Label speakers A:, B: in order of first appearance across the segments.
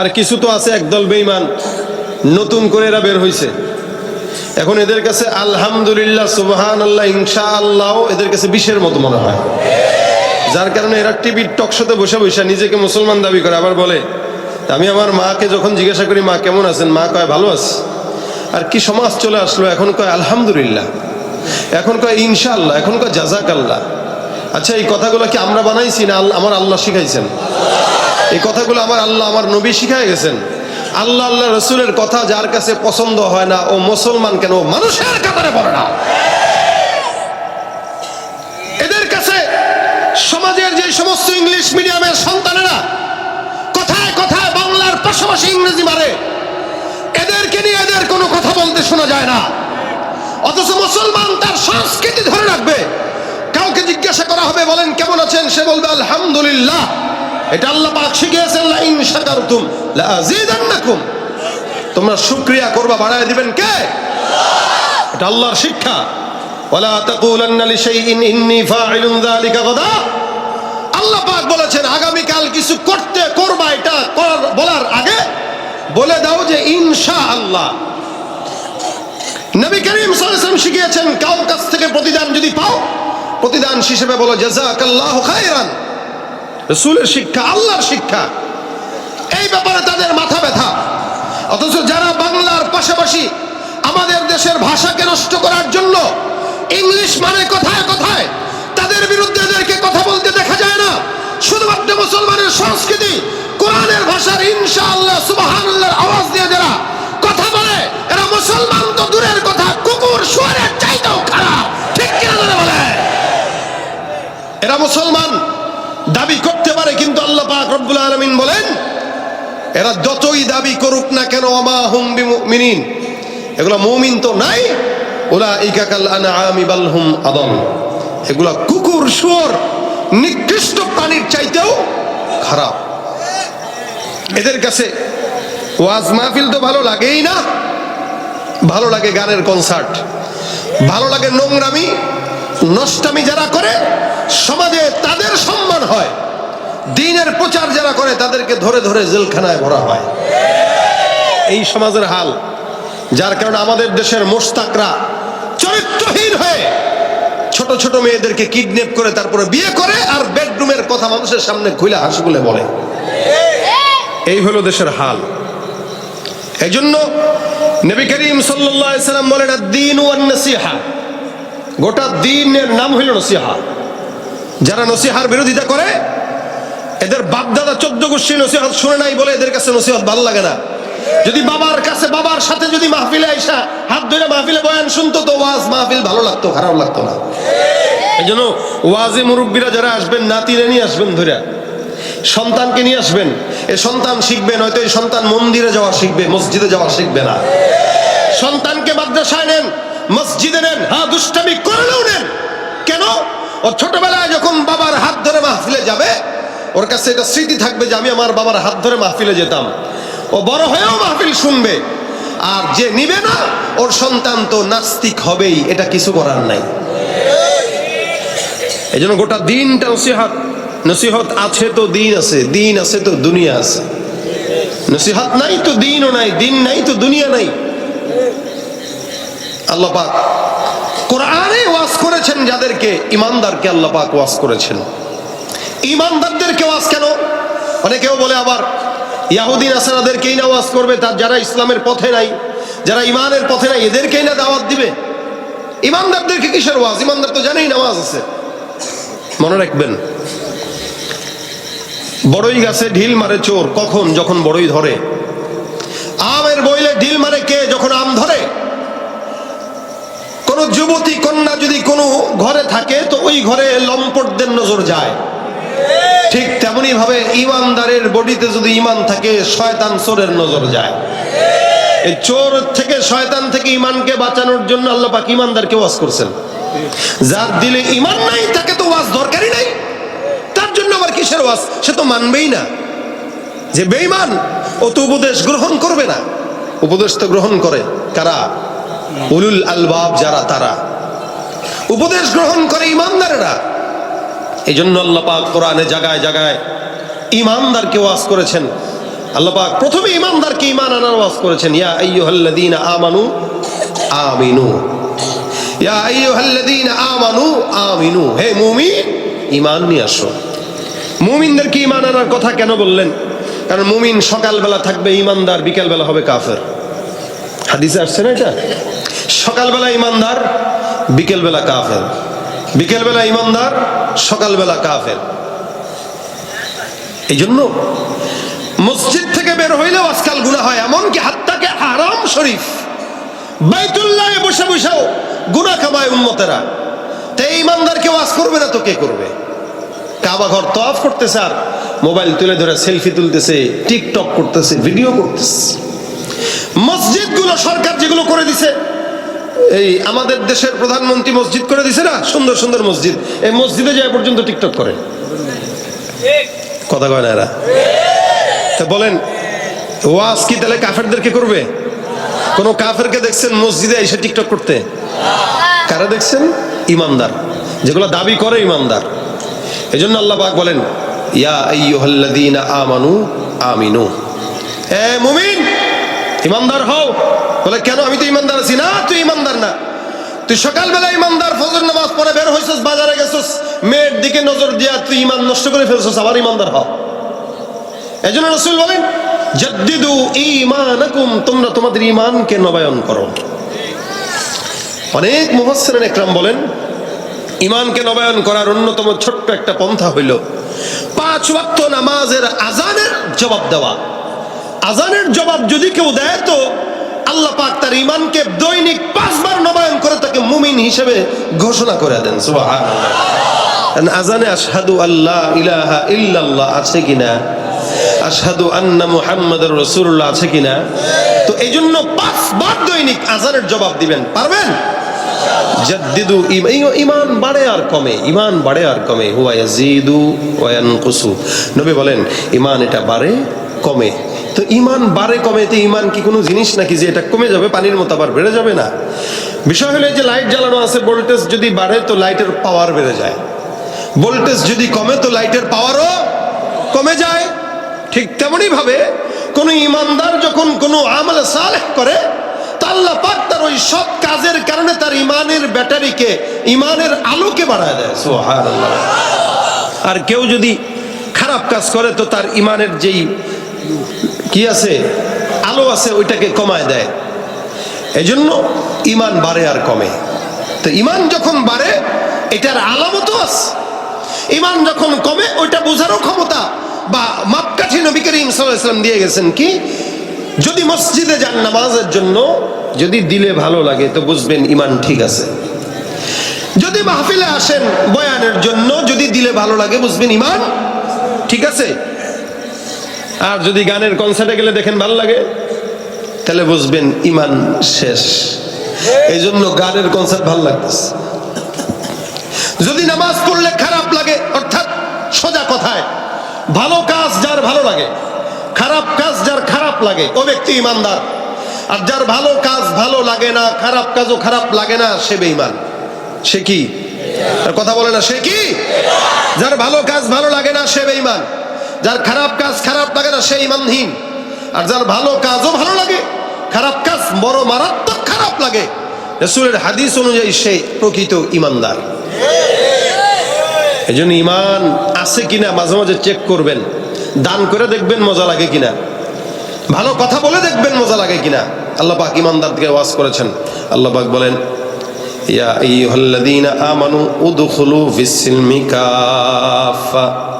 A: আর কিছু তো আছে একদল বেইমান নতুন করে এরা বের হয়েছে এখন এদের কাছে আলহামদুলিল্লাহ সুবহান আল্লাহ ইনশা আল্লাহ এদের কাছে বিষের মতো মনে হয়। যার কারণে এরা টিভির টকশোতে বসে বসে নিজেকে মুসলমান দাবি করে, আবার বলে আমি আমার মাকে যখন জিজ্ঞাসা করি, মা কেমন আছেন? মা কয়, ভালো আছে। আর কি সমাজ চলে আসলো, এখন কয়, আলহামদুলিল্লাহ। এখন কয়, ইনশাআল্লাহ। এখন কয় জাজাক আল্লাহ আচ্ছা এই কথাগুলো কি আমরা বানাইছি না আমার আল্লাহ শিখাইছেন? এই কথাগুলো আমার আল্লাহ আমার নবী শিখাই গেছেন। আল্লাহ আল্লাহ রসুলের কথা যার কাছে পছন্দ হয় না, ও মুসলমান কেন? মানুষের কাতারে পড়ে না। এদের কাছে সমাজের যে সমস্ত ইংলিশ মিডিয়ামের সন্তানেরা কথায় কথায় বাংলার পাশাপাশি ইংরেজি মারে, এদেরকে নিয়ে এদের কোনো কথা বলতে শোনা যায় না। অথচ মুসলমান তার সংস্কৃতি ধরে রাখবে। কাউকে জিজ্ঞাসা করা হবে, বলেন, কেমন আছেন? সে বলবে, আলহামদুলিল্লাহ। এটা আল্লাহ পাক শিখিয়েছেন লা ইন শাকারতুম লা আযীদান্নাকুম তোমরা শুকরিয়া করবা, বাড়ায় দিবেন কে? এটা আল্লাহর শিক্ষা। ওয়ালা তাকুলান্না লিশাইইন, ইন্নী ফাইলুন যালিকা গাদা। আল্লাহ পাক বলেছেন আগামী কাল কিছু করতে করবা, এটা বলার আগে বলে দাও যে, ইনশাআল্লাহ। নবী করিম সাল্লাল্লাহু শিখিয়েছেন কাউ কাছ থেকে প্রতিদান যদি পাও, প্রতিদান হিসেবে বলো, জাযাকাল্লাহু খায়রান। রসুলের শিক্ষা, আল্লাহর শিক্ষা। এই ব্যাপারে তাদের মাথা ব্যথা। অথচ যারা বাংলার পাশাপাশি আমাদের দেশের ভাষাকে নষ্ট করার জন্য ইংলিশ মানে কথায় কথায় তাদের বিরুদ্ধে এদেরকে কথা বলতে দেখা যায় না, শুধুমাত্র মুসলমানের সংস্কৃতি, কোরআনের ভাষার ইনশাআল্লাহ সুবহানাল্লাহর আওয়াজ দিয়ে যারা কথা বলে, এরা মুসলমান তো দূরের কথা, কুকুর, শুয়ারের চাইতেও খারাপ। ঠিক কিনা বলে? এরা মুসলমান দাবি করতে পারে কিন্তু আল্লাহ পাক রব্বুল আলামিন বলেন, এরা যতই দাবি করুক না কেন, আমা হুম বিমুমিনিন, এগুলা মুমিন তো নাই ওরা ইকাকাল আনআমি বাল হুম আদম এগুলা কুকুর, শুয়োর, নিকৃষ্ট প্রাণীর চাইতেও খারাপ। এদের কাছে ওয়াজ মাহফিল তো ভালো লাগেই না। ভালো লাগে গানের কনসার্ট, ভালো লাগে নোংরামি, নষ্টামি যারা করে, সমাজে তাদের সম্মান হয়। দিনের প্রচার যারা করে, তাদেরকে ধরে ধরে জেলখানায় ভরা হয়। এই সমাজের হাল, যার কারণে আমাদের দেশের মোস্তাকরা চরিত্রহীন হয়ে ছোট ছোট মেয়েদেরকে কিডন্যাপ করে, তারপরে বিয়ে করে আর বেডরুমের কথা মানুষের সামনে খুলে হাসগুলে বলে বলে। এই হলো দেশের হাল। এই জন্য নবী করিম সাল্লাম বলেন দিন নসিহা। গোটা দিনের নাম হইল নসিহা। যারা নসিহার বিরোধিতা করে এদের বাপদাদা চোদ্দ গোষ্ঠী নসিহত শুনে নাই বলে এদের কাছে নসিহত ভালো লাগে না। যদি বাবার কাছে, বাবার সাথে যদি মাহফিলে আইসা হাত ধরে মাহফিলে বয়ান শুনতো, তো ওয়াজ মাহফিল ভালো লাগতো, খারাপ লাগতো না। এই জন্য ওয়াজে মুরব্বীরা যারা আসবেন, নাতিরে নিয়ে আসবেন ধরে সন্তানকে নিয়ে আসবেন। এ সন্তান শিখবে, নয়তো এই সন্তান মন্দিরে যাওয়া শিখবে, মসজিদে যাওয়া শিখবে না। সন্তানকে মাদ্রাসায় নেন, মসজিদে নেন হ্যাঁ দুষ্টামি করলেও নেন। কেন? ও ছোটবেলায় যখন বাবার হাত ধরে মাহফিলে যাবে ওর কাছে এটা স্মৃতি থাকবে যে আমি আমার বাবার হাত ধরে মাহফিলে যেতাম। ও বড় হয়েও মাহফিল শুনবে। আর যে নিবে না, ওর সন্তান তো নাস্তিক হবেই, এটা কিছু করার নাই। এই জন্য গোটা দিনটা নসিহাত, নসিহত আছে তো দিন আছে দিন আছে তো দুনিয়া আছে। নসিহাত নাই তো দিনও নাই, দিন নাই তো দুনিয়া নাই। আল্লাহ পাক কোরআনে ওয়াজ করেছেন যাদেরকে, ইমানদারকে আল্লাহ পাক ওয়াজ করেছেন। ইমানদারদেরকে ওয়াজ কেন? অনেকেও বলে আবার ইয়াহুদিন আসারাদেরকেই না ওয়াজ করবে, তার যারা ইসলামের পথে নাই, যারা ইমানের পথে নাই, এদেরকেই না দাওয়াত দিবে। ইমানদারদেরকে কিসের ওয়াজ? ইমানদার তো জানেই নামাজ আছে। মনে রাখবেন, বড়ই গাছে ঢিল মারে চোর, কখন? যখন বড়ই ধরে। আমের বইলে ঢিল মারে কে? যখন আম ধরে। কোন যুবতী কন্যা যদি কোনো ঘরে থাকে, তো ওই ঘরে লম্পটদের নজর যায়। ঠিক তেমনি ভাবে ইমানদারের বডিতে যদি ইমান থাকে, শয়তান চোরের নজর যায়। এই চোর থেকে শয়তান থেকে ইমানকে বাঁচানোর জন্য আল্লাহ পাক ইমানদারকে ওয়াজ করছেন। যার দিলে ইমান নাই, তাকে তো ওয়াজ দরকারই নাই। তার জন্য আবার কিসের ওয়াজ? সে তো মানবেই না। যে বেঈমান, ও তো উপদেশ গ্রহণ করবে না। উপদেশ তো গ্রহণ করে কারা? উলুল আলবাব যারা তারা। উপদেশ গ্রহণ করে ইমানদারেরা। এই জন্য আল্লাহ পাক কোরআনে জাগায় জায়গায় ইমানদারকে ওয়াজ করেছেন। আল্লাহ পাক প্রথমে ইমানদারকে ইমান আনার ওয়াজ করেছেন। ইয়া আইয়ুহাল্লাযীনা আমানু আমিনু। ইয়া আইয়ুহাল্লাযীনা আমানু আমিনু। হে মুমিন, ঈমান নিয়ে আসো। মুমিনদেরকে ইমান আনার কথা কেন বললেন? কারণ মুমিন সকালবেলা থাকবে, ঈমানদার বিকেলবেলা হবে কাফের। হাদিসে আসছে না এটা? সকালবেলা ঈমানদার, বিকেলবেলা কাফের। বিকেলবেলা ঈমানদার সকালবেলা কাফের। এই জন্য মসজিদ থেকে বের হইলেও আজকাল গুণা হয়, এমনকি হাত্তাকে আরাম শরীফ। বাইতুল্লাহে বসে বসেও গুণা কামায় উন্মতেরা তো এই ইমানদারকে ওয়াজ করবে না তো কে করবে? কাবা ঘর তফ করতেছে আর মোবাইল তুলে ধরে সেলফি তুলতেছে, টিকটক করতেছে, ভিডিও করতেছে। মসজিদগুলো সরকার যেগুলো করে দিছে এই আমাদের দেশের প্রধানমন্ত্রী মসজিদ করে দিছে না? সুন্দর সুন্দর মসজিদ। এই মসজিদে যায় পর্যন্ত টিকটক করে। কথা কয় না এরা? তা বলেন, ওয়াজ কি তাহলে কাফেরদেরকে করবে? কোন কাফেরকে দেখছেন মসজিদে এসে টিকটক করতে? কারা দেখছেন? ইমানদার যেগুলো দাবি করে ইমানদার এজন্য আল্লাহ পাক বলেন, ইয়া আইয়ুহাল্লাযীনা আমানু আমিনু। এ মুমিন ইমানদার হও। বলে, কেন? আমি তো ইমানদার আছি না, তুই ইমানদার না। তুই সকালবেলা ইমানদার, ফজর নামাজ পড়ে বের হইছস, বাজারে গেছস, মেয়ের দিকে নজর দিয়া তুই ইমান নষ্ট করে ফেলছস, আবার ইমানদার হও। এজন্য রসুল বলেন, জদ্দিদু ঈমানাকুম, তোমরা তোমাদের ঈমানকে নবায়ন করো। অনেক মুফাসসিরিন একরাম বলেন, ঈমানকে নবায়ন করার অন্যতম ছোট্ট একটা পন্থা হইল পাঁচ ওয়াক্ত নামাজের আজানের জবাব দেওয়া। আজানের জবাব যদি কেউ দেয় তো আল্লাহ পাক তার ঈমানকে দৈনিক পাঁচবার নবায়ন করে তাকে মুমিন হিসেবে ঘোষণা করে দেন আজানে আশহাদু আল্লাহ ইলাহা ইল্লাল্লাহ আছে কিনা? আশহাদু আন্না মুহাম্মাদুর রাসূলুল্লাহ আছে কিনা? তো এই জন্য পাঁচবার দৈনিক আজানের জবাব দিবেন, পারবেন? জাদ্দিদু ইমান বাড়ে আর কমে ইমান বাড়ে আর কমে। বলেন ইমান এটা বাড়ে, কমে। তো ইমান বাড়ে কমে তো ইমান কি কোনো জিনিস নাকি যে এটা কমে যাবে, পানির মতো আবার বেড়ে যাবে না? বিষয় হলো যে লাইট জ্বালানো আছে ভোল্টেজ যদি বাড়ে তো লাইটের পাওয়ার বেড়ে যায়। ভোল্টেজ যদি কমে তো লাইটের পাওয়ারও কমে যায়। ঠিক তেমনি ভাবে কোন ইমানদার যখন কোনো আমল সালেহ করে আল্লাহ পাক তার ওই সব কাজের কারণে তার ইমানের ব্যাটারিকে, ইমানের আলোকে বাড়ায় দেয়। আর কেউ যদি খারাপ কাজ করে, তো তার ইমানের যেই কি আছে? আলো আছে, ওইটাকে কমায় দেয়। এজন্য ইমান বাড়ে আর কমে। তো ইমান যখন বাড়ে, এটার আলামতও আছে। ইমান যখন কমে, ওইটা বোঝারও ক্ষমতা। বা মাপকাঠি নবী করিম সাল্লাম দিয়ে গেছেন কি, যদি মসজিদে যান নামাজের জন্য, যদি দিলে ভালো লাগে, তো বুঝবেন ইমান ঠিক আছে। যদি মাহফিলে আসেন বয়ানের জন্য, যদি দিলে ভালো লাগে, বুঝবেন ইমান ঠিক আছে। আর যদি গানের কনসার্টে গেলে দেখেন ভালো লাগে, তাহলে বুঝবেন ইমান শেষ। এই জন্য গানের কনসার্ট ভালো লাগতেছে। যদি নামাজ পড়লে খারাপ লাগে, অর্থাৎ সোজা কথায়, ভালো কাজ যার ভালো লাগে, খারাপ কাজ যার খারাপ লাগে, ও ব্যক্তি ইমানদার। আর যার ভালো কাজ ভালো লাগে না, খারাপ কাজও খারাপ লাগে না, সে বেঈমান। সে কি? কথা বলে না, সে কি? যার ভালো কাজ ভালো লাগে না, সে বেঈমান। যার খারাপ কাজ খারাপ লাগে না সে ইমানহীন আর যার ভালো কাজও ভালো লাগে, খারাপ কাজ বড় মারাত্মক খারাপ লাগে, রসুলের হাদিস অনুযায়ী সে প্রকৃত ইমানদার। এই জন্য ইমান আছে কিনা মাঝে মাঝে চেক করবেন। দান করে দেখবেন মজা লাগে কিনা। ভালো কথা বলে দেখবেন মজা লাগে কিনা। আল্লাহ পাক ইমানদারকে ওয়াজ করেছেন। আল্লাহ পাক বলেন, ইয়া আইয়ুহাল্লাযীনা আমানু উদখুলু ফিস-সিলমি কাফা।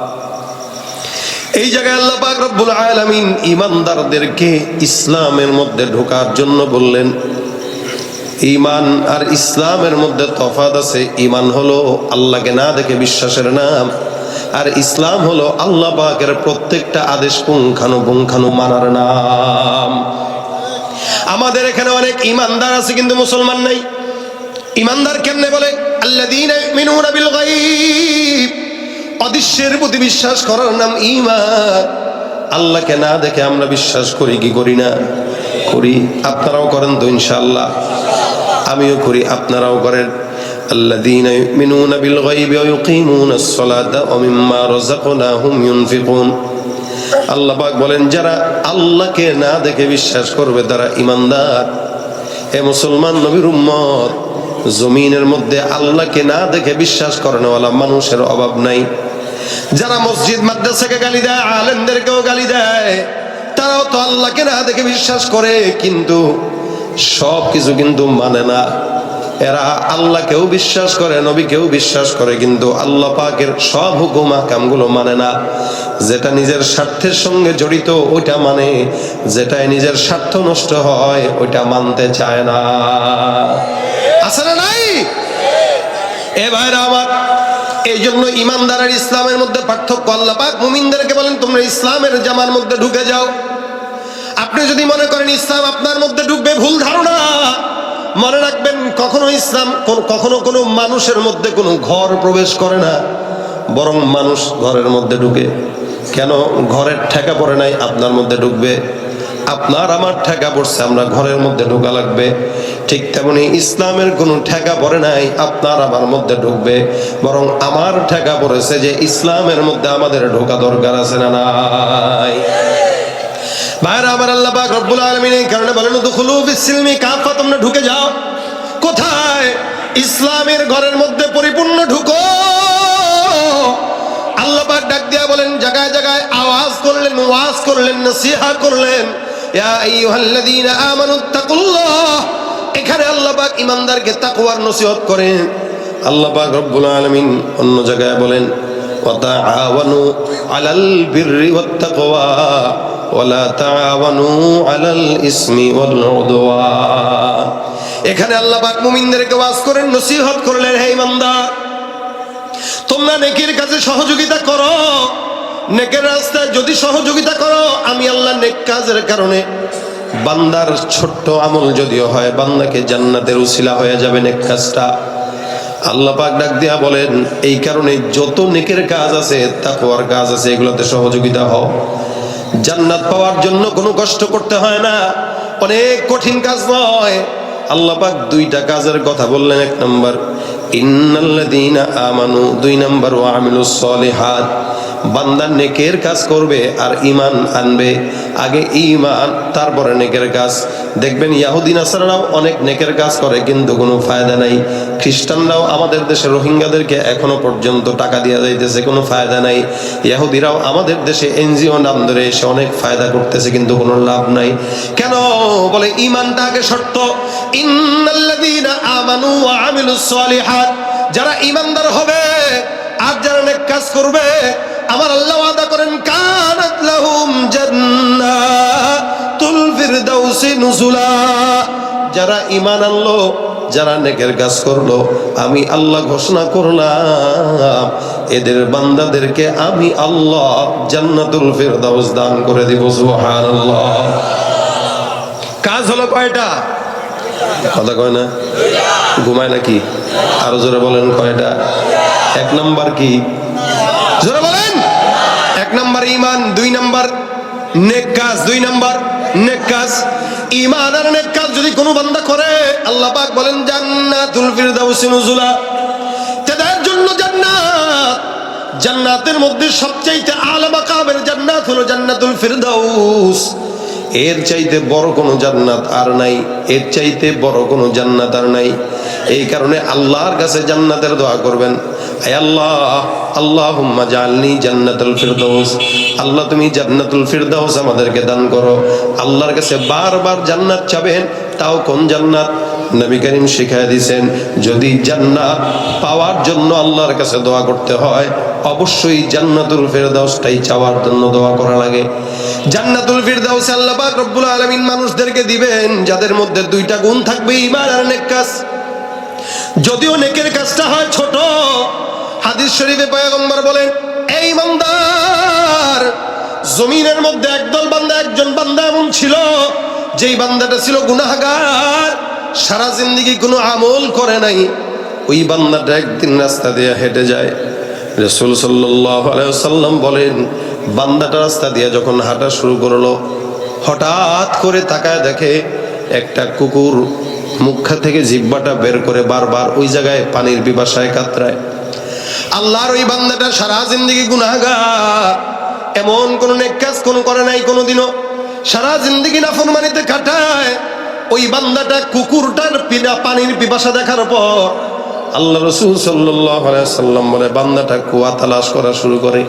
A: এই জায়গায় আল্লাহ পাক রব্বুল আলামিন ইমানদারদেরকে ইসলামের মধ্যে ঢোকার জন্য বললেন ইমান আর ইসলামের মধ্যে তফাৎ আছে। ইমান হলো আল্লাহকে না দেখে বিশ্বাসের নাম, আর ইসলাম হলো আল্লাহ পাকের প্রত্যেকটা আদেশ পুঙ্খানু পুঙ্খানু মানার নাম। আমাদের এখানে অনেক ইমানদার আছে, কিন্তু মুসলমান নাই। ইমানদার কেমনে বলে গায়ব। অদৃশ্যের প্রতি বিশ্বাস করার নাম ইমা আল্লাহকে না দেখে আমরা বিশ্বাস করি কি করি না? করি, আপনারাও করেন তো ইনশাল্লাহ আমিও করি, আপনারাও করেন। الذين يؤمنون بالغيب ويقيمون الصلاة ومما رزقناهم ينفقون আল্লাহ পাক বলেন, যারা আল্লাহকে না দেখে বিশ্বাস করবে, তারা ইমানদার এ মুসলমান নবীর উম্মত, জমিনের মধ্যে আল্লাহকে না দেখে বিশ্বাস করানোওয়ালা মানুষের অভাব নাই। যারা মসজিদ, মাদ্রাসাকে গালি দেয়, আলেমদেরকেও গালি দেয়, তারাও তো আল্লাহকে না দেখে বিশ্বাস করে, কিন্তু সব কিছু কিন্তু মানে না। এরা আল্লাহকেও বিশ্বাস করে, নবীকেও বিশ্বাস করে, কিন্তু আল্লাহ পাকের সব হুকুম কামগুলো মানে না। যেটা নিজের স্বার্থের সঙ্গে জড়িত, ওইটা মানে যেটাই নিজের স্বার্থ নষ্ট হয়, ওইটা মানতে চায় না। আছে না নাই? এ ভাইরা আমার এই জন্য ইমানদারের ইসলামের মধ্যে পার্থক্য আল্লাহ পাক মুমিনদেরকে বলেন, তোমরা ইসলামের জামার মধ্যে ঢুকে যাও। আপনি যদি মনে করেন ইসলাম আপনার মধ্যে ঢুকবে, ভুল ধারণা। মনে রাখবেন, কখনো ইসলাম কখনো কোনো মানুষের মধ্যে কোনো ঘর প্রবেশ করে না, বরং মানুষ ঘরের মধ্যে ঢুকে। কেন? ঘরের ঠেকা পড়ে নাই, আপনার মধ্যে ঢুকবে। আপনার আমার ঠেকা পড়ছে, আমরা ঘরের মধ্যে ঢোকা লাগবে। ঠিক তেমনি ইসলামের কোনো ঠেকা পড়ে নাই, আপনার আমার মধ্যে ঢুকবে। বরং আমার ঠেকা পড়েছে যে ইসলামের মধ্যে আমাদের ঢোকা দরকার আছে না নাই। ভাইরা, আমার আল্লাহ পাক রব্বুল আলামিন এই কারণে বলেন দুখুলু বিসিলমি কাফা তোমরা ঢুকে যাও। কোথায়? ইসলামের ঘরের মধ্যে পরিপূর্ণ ঢুকো। আল্লাহ পাক ডাক দিয়া বলেন জায়গায় জায়গায় আওয়াজ করলেন, ওয়াজ করলেন, নসিহা করলেন এখানে আল্লাহবাক ইমানদারকে তাকুয়ার নসিহত করেন। আল্লাহবাক রব্বুল আলমিন অন্য জায়গায় বলেন এখানে আল্লাহবাক মুমিনদেরকে বাস করেন, নসিহত করলেন, হে ইমানদার তোমরা নেকির কাছে সহযোগিতা করো। নেকের রাস্তায় যদি সহযোগিতা করো, আমি আল্লাহ নেক কাজের কারণে বান্দার ছোট্ট আমল যদিও হয়, বান্দাকে জান্নাতের উসিলা হয়ে যাবে নেক কাজটা। আল্লাহ পাক ডাক দিয়া বলেন, এই কারণে যত নেকের কাজ আছে, তাকওয়ার কাজ আছে, এগুলোতে সহযোগিতা হও। জান্নাত পাওয়ার জন্য কোনো কষ্ট করতে হয় না, অনেক কঠিন কাজ নয়। আল্লাহ পাক দুইটা কাজের কথা বললেন, এক নম্বর, ইন্নাল্লাযীনা আমানু, দুই নম্বর, ওয়া আমিলুস সলিহাত। বান্দা নেকের কাজ করবে আর ইমান আনবে। আগে ইমান তারপরে নেকের কাজ। দেখবেন ইয়াহুদি নাসারাও অনেক নেকের কাজ করে, কিন্তু কোনো ফায়দা নাই। খ্রিস্টানরাও আমাদের দেশে রোহিঙ্গাদেরকে এখনও পর্যন্ত টাকা দেওয়া যাইতেছে, কোনো ফায়দা নাই। ইয়াহুদিরাও আমাদের দেশে এনজিও নাম ধরে এসে অনেক ফায়দা করতেছে, কিন্তু কোনো লাভ নাই। কেন? বলে ইমানটা আগে শর্ত। আমানু যারা ইমানদার হবে, আর যারা নেক কাজ করবে আমার আল্লাহ আদা করেন নুজুলা। যারা ঈমান আনলো, যারা নেকের কাজ করল, আমি আল্লাহ ঘোষণা করলাম, এদের বান্দাদেরকে আমি আল্লাহ জান্নাতুল ফিরদাউস দান করে দিব, সুবহানাল্লাহ। কাজ হলো কয়টা? কথা কয় না? ঘুমায় নাকি? আরও জোরে বলেন, কয়টা? এক নাম্বার কি জোরে বলেন এক নাম্বার ইমান দুই নাম্বার, নেক কাজ দুই নাম্বার, নেক কাজ। ইমান আর নেক কাজ যদি কোনো বান্দা করে, আল্লাহ পাক বলেন, জান্নাতুল ফিরদাউসি নুজুলা। তাদের জন্য জান্নাত। জান্নাতের মধ্যে সবচেয়ে আলা মাকামের জান্নাত হলো জান্নাতুল ফিরদাউস। এর চাইতে বড় কোনো জান্নাত আর নাই, এর চাইতে বড় কোনো জান্নাত আর নাই। এই কারণে আল্লাহর কাছে জান্নাতের দোয়া করবেন। আল্লাহ আল্লাহ, তুমি আমাদেরকে দান করো। আল্লাহর কাছে বারবার জান্নাত চাবেন, তাও কোন জান্নাত? নবী করিম শিখাই দিয়েছেন যদি জান্নাত পাওয়ার জন্য আল্লাহর কাছে দোয়া করতে হয়, অবশ্যই জান্নাতুল ফেরদাউসটাই চাওয়ার জন্য দোয়া করা লাগে। জান্নাতুল ফিরদাউস আল্লাহ পাক রব্বুল আলামিন মানুষদেরকে দিবেন, যাদের মধ্যে দুইটা গুণ থাকবে, ঈমান আর নেক কাজ। যদিও নেকের কাজটা হয় ছোট, হাদিস শরীফে পয়গম্বর বলেন, এই ইমানদার জমিনের মধ্যে একদল বান্দা, একজন বান্দা এমন ছিল, যেই বান্দাটা ছিল গুনাহগার সারা জিন্দিগি কোনো আমল করে নাই। ওই বান্দাটা একদিন রাস্তা দিয়ে হেঁটে যায়। রসুল সাল্লাম বলেন, বান্দাটা রাস্তা দিয়ে যখন হাঁটা শুরু করল, হঠাৎ করে তাকায় দেখে একটা কুকুর মুখা থেকে জিব্বাটা বের করে বারবার ওই জায়গায় পানির পিপাসায় কাতরায়। আল্লাহর ওই বান্দাটা সারা জিন্দিগি গুনাহগার। এমন কোন নেক কাজ কোন করে নাই কোনোদিনও। সারা জিন্দগি নাফরমানিতে কাটায়। ওই বান্দাটা কুকুরটার পিনা পানির পিপাসা দেখার পর আল্লাহ রসুল সাল্লাম বলে, বান্দাটা কুয়া তালাশ করা শুরু করে।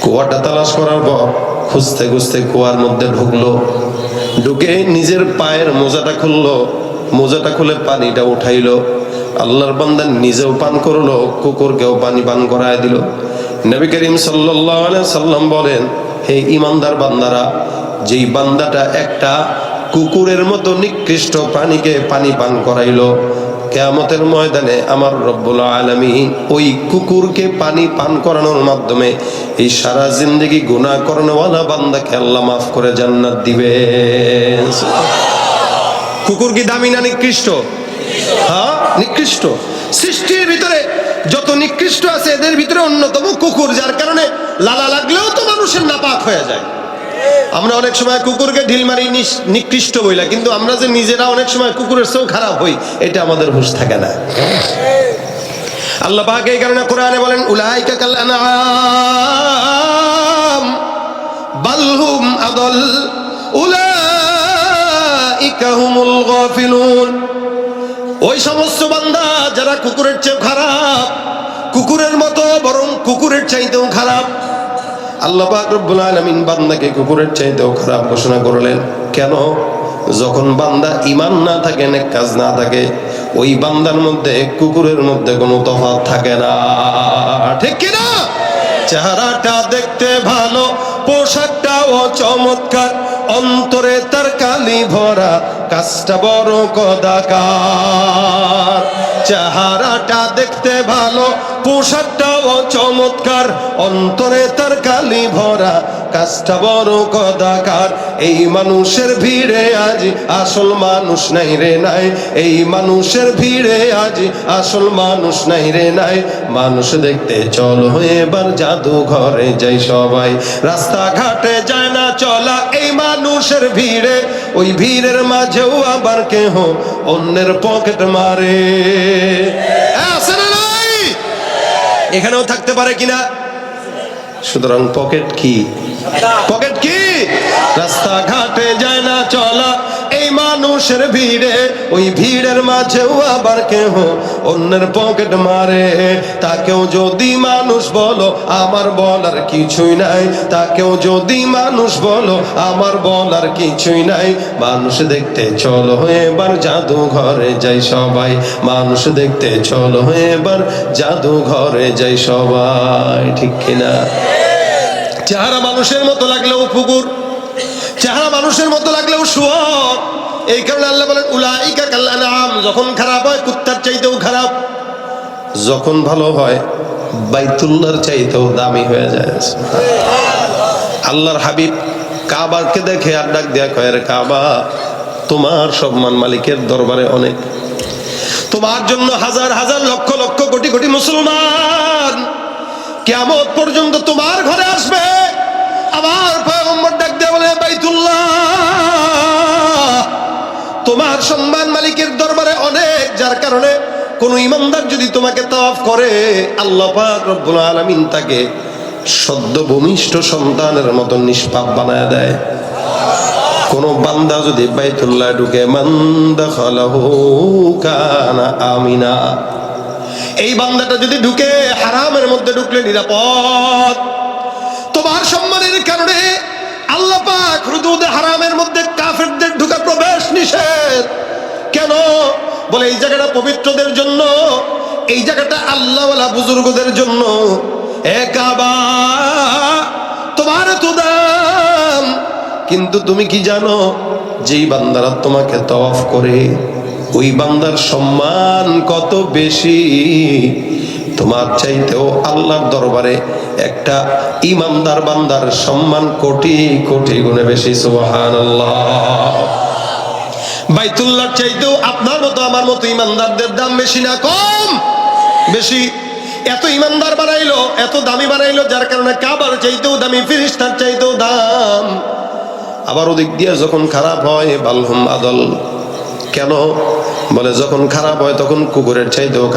A: কুয়াটা তালাশ করার পর খুঁজতে খুঁজতে কুয়ার মধ্যে ঢুকলো। ঢুকে নিজের পায়ের মোজাটা খুললো। মোজাটা খুলে পানিটা উঠাইলো। আল্লাহর বান্দা নিজেও পান করল, কুকুরকেও পানি পান করায় দিল। নবী করিম সাল্লাম বলেন, হে ইমানদার বান্দারা, যেই বান্দাটা একটা কুকুরের মতো নিকৃষ্ট প্রাণীকে পানি পান করাইলো। কেয়ামতের ময়দানে আমার রব্বুল আলমী ওই কুকুরকে পানি পান করানোর মাধ্যমে এই সারা জিন্দগি গুণা করানোওয়ালা বান্দাকে আল্লাহ মাফ করে জান্নাত দিবে। কুকুর কি দামি না নিকৃষ্ট। হ্যাঁ নিকৃষ্ট। সৃষ্টির ভিতরে যত নিকৃষ্ট আছে এদের ভিতরে অন্যতম কুকুর যার কারণে লালা লাগলেও তো মানুষের নাপাক হয়ে যায়। আমরা অনেক সময় কুকুরকে ঢিল মারি নিকৃষ্ট বইলা কিন্তু আমরা যে নিজেরা অনেক সময় কুকুরের চেয়েও খারাপ হই, এটা আমাদের হুশ থাকে না। আল্লাহ পাক এই কারণে কোরআনে বলেন, উলাইকা কাল আনআম বালহুম আদল, উলাইকা হুমুল গাফিলুন। ওই সমস্ত বান্দা যারা কুকুরের চেয়ে খারাপ, কুকুরের মতো, বরং কুকুরের চাইতেও খারাপ আল্লাহ পাক রব্বুল আলামিন বান্দাকে কুকুরের চাইতেও খারাপ ঘোষণা করলেন। কেন? যখন বান্দা ইমান না থাকে, নেক কাজ না থাকে, ওই বান্দার মধ্যে, কুকুরের মধ্যে কোনো তফাৎ থাকে না। ঠিক কি না চেহারাটা দেখতে ভালো, পোশাকটাও চমৎকার, অন্তরে তার কালি ভরা, কাজটা বড় কদাকার। চেহারাটা দেখতে ভালো চমৎকার, অন্তরে তার কালি ভরা, কাজটা বড় কদাকার। এই মানুষের ভিড়ে আজ আসল মানুষ নাই রে নাই। এই মানুষের ভিড়ে আজ আসল মানুষ নাই রে নাই। মানুষ দেখতে চলো এবার জাদু ঘরে যাই সবাই। রাস্তাঘাটে যায় না চলা এই মানুষের ভিড়ে। ওই ভিড়ের মাঝেও আবার কেহ অন্যের পকেট মারে। এখানেও থাকতে পারে কিনা? সুতরাং পকেট কি? পকেট কি? রাস্তাঘাটে যায় না চলা। মানুষের ভিড়ে, ওই ভিড়ের মাঝেও আবার কেহ অন্যের পকেট মারে। তাকেও যদি মানুষ বলো, আমার বলার কিছুই নাই। তাকেও যদি মানুষ বলো, আমার বলার কিছুই নাই। মানুষ দেখতে চলো, এবার জাদু ঘরে যাই সবাই। মানুষ দেখতে চলো, এবার জাদু ঘরে যাই সবাই। ঠিক কিনা? চেহারা মানুষের মতো লাগলেও পুকুর, চেহারা মানুষের মতো লাগলেও শুয়োর। এই কারণে আল্লাহ বলেন উলাইকা কাল্লানাম যখন খারাপ হয়, কুত্তার চাইতেও খারাপ। যখন ভালো হয়, বাইতুল্লাহর চাইতেও দামি হয়ে যায়। আল্লাহর হাবিব কাবাকে দেখে আর ডাক দেয়া কয়ের কাবা, তোমার সম্মান মালিকের দরবারে অনেক। তোমার জন্য হাজার হাজার লক্ষ লক্ষ, কোটি কোটি মুসলমান। কেমন পর্যন্ত তোমার ঘরে আসবে। আমার পয়গম্বর ডাক দিয়ে বলে, বাইতুল্লাহ তোমার সম্মান মালিকের দরবারে অনেক, যার কারণে কোন ইমানদার যদি তোমাকে তাওয়াফ করে, আল্লাহ পাক রব্বুল আলামিন তাকে সদ্য ভূমিষ্ঠ সন্তানের মতো নিষ্পাপ বানায় দেয়। কোন বান্দা যদি বাইতুল্লাহ ঢুকে আমিনা। এই বান্দাটা যদি ঢুকে, হারামের মধ্যে ঢুকলে নিরাপদ। তোমার সম্মানের কারণে হারামের মধ্যে কাফেরদের ঢুকা প্রবেশ নিষেধ। কেন? বলে এই জায়গাটা পবিত্রদের জন্য, এই জায়গাটা বুজুর্গদের জন্য। এ কাবা, তোমার তো কিন্তু তুমি কি জানো, যেই বান্দারা তোমাকে তওয়াফ করে, ওই বান্দার সম্মান কত বেশি? তোমার চাইতেও আল্লাহর দরবারে একটা ইমানদার বান্দার সম্মান কোটি কোটি গুণে বেশি, সুবহানাল্লাহ। চাইতেও আপনার মতো, আমার মতো ইমানদারদের দাম বেশি না, কম বেশি। এত ইমানদার বানাইলো, এত দামি বানাইলো, যার কারণে কাবার চাইতেও দামি, ফিরিস্তার চাইতেও দাম। আবার ওদিক দিয়ে যখন খারাপ হয়, বালহুম আদল। কেন? বলে, যখন খারাপ হয়, তখন কুকুরের চাইতেও